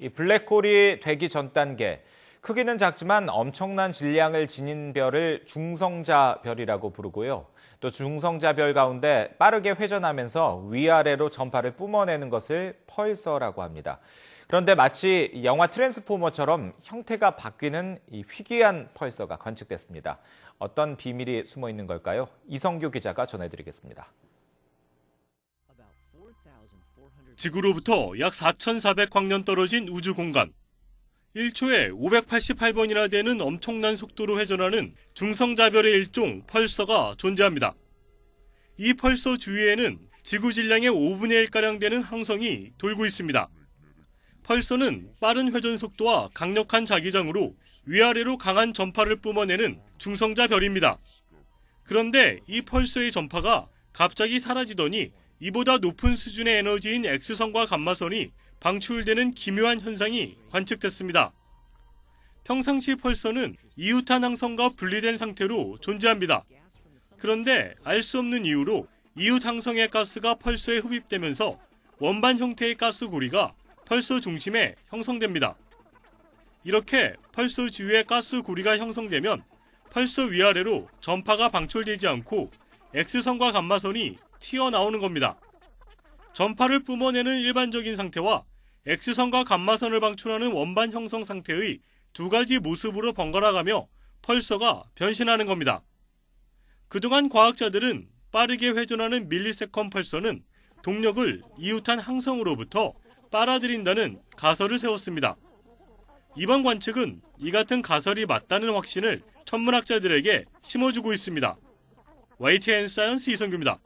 이 블랙홀이 되기 전 단계, 크기는 작지만 엄청난 질량을 지닌 별을 중성자 별이라고 부르고요. 또 중성자 별 가운데 빠르게 회전하면서 위아래로 전파를 뿜어내는 것을 펄서라고 합니다. 그런데 마치 영화 트랜스포머처럼 형태가 바뀌는 이 희귀한 펄서가 관측됐습니다. 어떤 비밀이 숨어 있는 걸까요? 이성규 기자가 전해드리겠습니다. 지구로부터 약 4,400광년 떨어진 우주 공간. 1초에 588번이나 되는 엄청난 속도로 회전하는 중성자별의 일종 펄서가 존재합니다. 이 펄서 주위에는 지구 질량의 5분의 1가량 되는 항성이 돌고 있습니다. 펄서는 빠른 회전 속도와 강력한 자기장으로 위아래로 강한 전파를 뿜어내는 중성자 별입니다. 그런데 이 펄서의 전파가 갑자기 사라지더니 이보다 높은 수준의 에너지인 X선과 감마선이 방출되는 기묘한 현상이 관측됐습니다. 평상시 펄서는 이웃한 항성과 분리된 상태로 존재합니다. 그런데 알 수 없는 이유로 이웃 항성의 가스가 펄서에 흡입되면서 원반 형태의 가스 고리가 펄서 중심에 형성됩니다. 이렇게 펄서 주위에 가스 고리가 형성되면 펄서 위아래로 전파가 방출되지 않고 X선과 감마선이 튀어나오는 겁니다. 전파를 뿜어내는 일반적인 상태와 X선과 감마선을 방출하는 원반 형성 상태의 두 가지 모습으로 번갈아가며 펄서가 변신하는 겁니다. 그동안 과학자들은 빠르게 회전하는 밀리세컨 펄서는 동력을 이웃한 항성으로부터 빨아들인다는 가설을 세웠습니다. 이번 관측은 이 같은 가설이 맞다는 확신을 천문학자들에게 심어주고 있습니다. YTN 사이언스 이성규입니다.